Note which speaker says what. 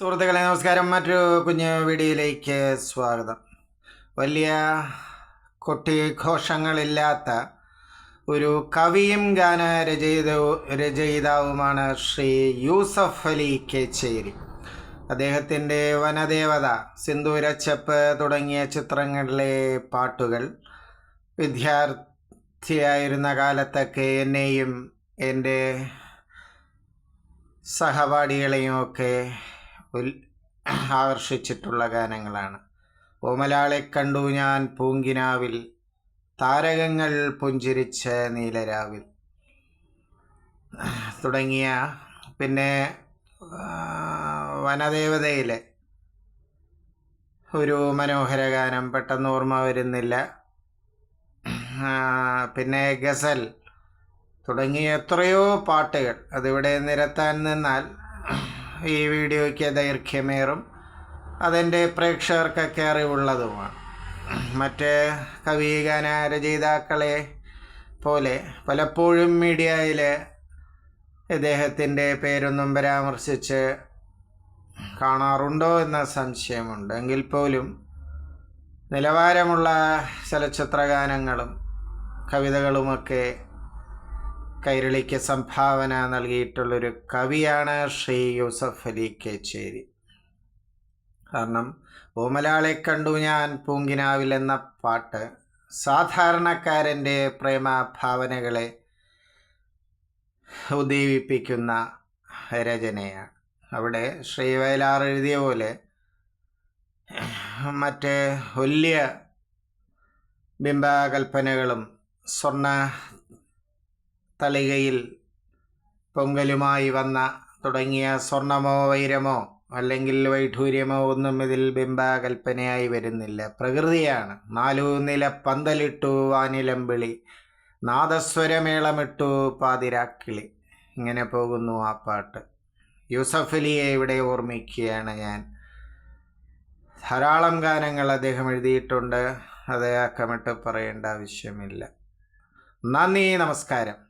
Speaker 1: സുഹൃത്തുക്കളെ നമസ്കാരം. മറ്റൊരു കുഞ്ഞു വീഡിയോയിലേക്ക് സ്വാഗതം. വലിയ കൊട്ടിഘോഷങ്ങളില്ലാത്ത ഒരു കവിയും ഗാന രചയിത രചയിതാവുമാണ് ശ്രീ യൂസഫ് അലി കെച്ചേരി. അദ്ദേഹത്തിന്റെ വനദേവത സിന്ദൂരച്ചപ്പ് തുടങ്ങിയ ചിത്രങ്ങളിലെ പാട്ടുകൾ വിദ്യാർത്ഥിയായിരുന്ന കാലത്തൊക്കെ എന്നെയും എന്റെ സഹപാഠികളെയും ഒക്കെ ആകർഷിച്ചിട്ടുള്ള ഗാനങ്ങളാണ്. ഓമലാളെ കണ്ടു ഞാൻ പൂങ്കിനാവിൽ താരകങ്ങൾ പുഞ്ചിരിച്ച നീലരാവിൽ. തുടങ്ങിയ പിന്നെ വനദേവതയിലെ ഒരു മനോഹര ഗാനം പെട്ടെന്ന് ഓർമ്മ വരുന്നില്ല. പിന്നെ ഗസൽ തുടങ്ങിയ എത്രയോ പാട്ടുകൾ അതിവിടെ നിരത്താൻ നിന്നാൽ ഈ വീഡിയോയ്ക്ക് ദൈർഘ്യമേറും. അതെന്റെ പ്രേക്ഷകർക്കൊക്കെ അറിവുള്ളതുമാണ്. മറ്റ് കവിഗാന രചയിതാക്കളെ പോലെ പലപ്പോഴും മീഡിയയിൽ ഇദ്ദേഹത്തിന്റെ പേരൊന്നും പരാമർശിച്ച് കാണാറുണ്ടോ എന്ന സംശയമുണ്ട്. എങ്കിൽ പോലും നിലവാരമുള്ള ചലച്ചിത്ര ഗാനങ്ങളും കവിതകളുമൊക്കെ കൈരളിക്ക് സംഭാവന നൽകിയിട്ടുള്ളൊരു കവിയാണ് ശ്രീ യൂസഫ് അലി കേച്ചേരി. കാരണം ഓമലാളെ കണ്ടു ഞാൻ പൂങ്കിനാവിൽ എന്ന പാട്ട് സാധാരണക്കാരന്റെ പ്രേമ ഭാവനകളെ ഉദ്ദീപിപ്പിക്കുന്ന രചനയാണ്. അവിടെ ശ്രീ വയലാർ എഴുതിയ പോലെ മറ്റ് വലിയ ബിംബകൽപ്പനകളും സ്വർണ തളികയിൽ പൊങ്കലുമായി വന്ന തുടങ്ങിയ സ്വർണമോ വൈരമോ അല്ലെങ്കിൽ വൈഢൂര്യമോ ഒന്നും ഇതിൽ ബിംബകൽപ്പനയായി വരുന്നില്ല. പ്രകൃതിയാണ്. നാലു നില പന്തലിട്ടു വാനിലമ്പിളി നാദസ്വരമേളമിട്ടു പാതിരാക്കിളി. ഇങ്ങനെ പോകുന്നു ആ പാട്ട്. യൂസഫലിയെ ഇവിടെ ഓർമ്മിക്കുകയാണ് ഞാൻ. ധാരാളം ഗാനങ്ങൾ അദ്ദേഹം എഴുതിയിട്ടുണ്ട്. അത് അക്കമിട്ട് പറയേണ്ട ആവശ്യമില്ല. നന്ദി നമസ്കാരം.